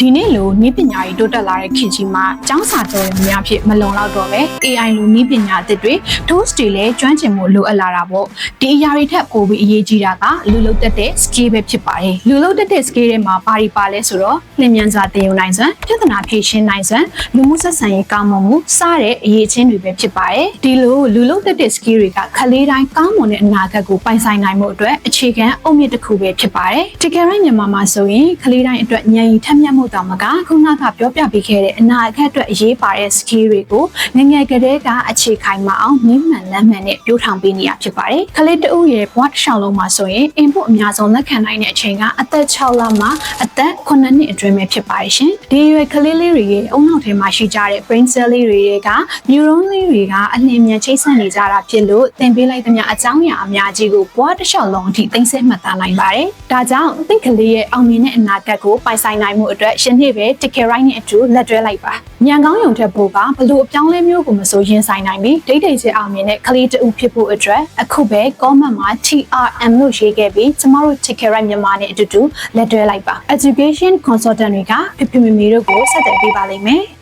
ဒီနေ့လိုနည်းပညာတွေတိုးတက်လာတဲ့ခေတ်ကြီးမှာကျောင်းစာတော်တွေများဖြစ်မလုံလောက်တော့ပဲ AI လိုနည်းပညာအသစ်တွေ tools တွေလည်းကျွမ်းကျင်မှုလိုအပ်လာတာပေါ့ဒီအရာတွေထက်ပိုပြီးအရေးကြီးတာကလူလုံတက်တဲ့ skill ပဲဖြစ်ပါတယ်လူလုံတက်တဲ့ skill တွေမှာဘာတွေပါလဲဆိုတော့လျင်မြန်စွာသင်ယူနိုင်စွမ်းပြဿနာဖြေရှင်းနိုင်စွမ်းလူမှုဆက်ဆံရေးကောင်းမွန်မှုစတဲ့အရေးချင်းတွေပဲဖြစ်ပါတယ်ဒီလိုလူလုံတက်တဲ့ skill တွေကခလေးတိုင်းကောင်းမွန်တဲ့အနာဂတ်ကိုပိုင်ဆိုင်နိုင်မှုအတွက်အခြေခံအုတ်မြစ်တစ်ခုပဲဖြစ်ပါတယ်တကယ်တော့မြန်မာမှာဆိုရင်ခလေးတိုင်းအတွက်ဉာဏ်ရည်ထက်မြက်မှုတောင်မကခုနကပြောပြပေးခဲ့တဲ့အနာဂတ်အတွက်အရေးပါတဲ့ skill တွေကိုငယ်ငယ်ကတည်းကအခြေခိုင်မအောင်မြင့်မှန်လမ်းမှန်နဲ့ပြောထောင်ပေးနေရဖြစ်ပါတယ်ခလေးတအုပ်ရဲ့ဘဝတစ်လျှောက်လုံးမှာဆိုရင် input အများဆုံးလက်ခံနိုင်တဲ့အချိန်ကအသက်6လမှအသက်9နှစ်အတွင်းပဲဖြစ်ပါတယ်ရှင်ဒီရွယ်ကလေးလေးတွေရဲ့အုံနောက်ထဲမှာရှိကြတဲ့ brain cell လေးတွေက neuron လေးတွေကအလင်းမြန်ချိတ်ဆက်နေကြတာဖြစ်လို့သင်ပေးလိုက်သမျှအကြောင်းအရာအများကြီးကိုဘဝတစ်လျှောက်လုံးအထိသိသိမှတ်သားနိုင်ပါတယ်ဒါကြောင့်သင်ကလေးရဲ့အောင်မြင်တဲ့အနာဂတ်ကိုပိုင်ဆိုင်နိုင်မှုအတွက်ရှင်နေ့ပဲ ticket right နဲ့အတူလက်တွဲလိုက်ပါညံကောင်းယုံထက်ပိုကဘလို့အပြောင်းလဲမျိုးကိုမဆိုရင်ဆိုင်နိုင်ပြီးဒိတ်ဒိတ်ချေအောင်မြင်တဲ့ကလေးတူဖြစ်ဖို့အတွက်အခုပဲ comment မှာ TRM လို့ရေးခဲ့ပြီးကျမတို့ ticket right မြန်မာနဲ့အတူတူလက်တွဲလိုက်ပါ education consultant တွေကပြပြမမီတို့ကိုဆက်သွယ်ပေးပါလိမ့်မယ်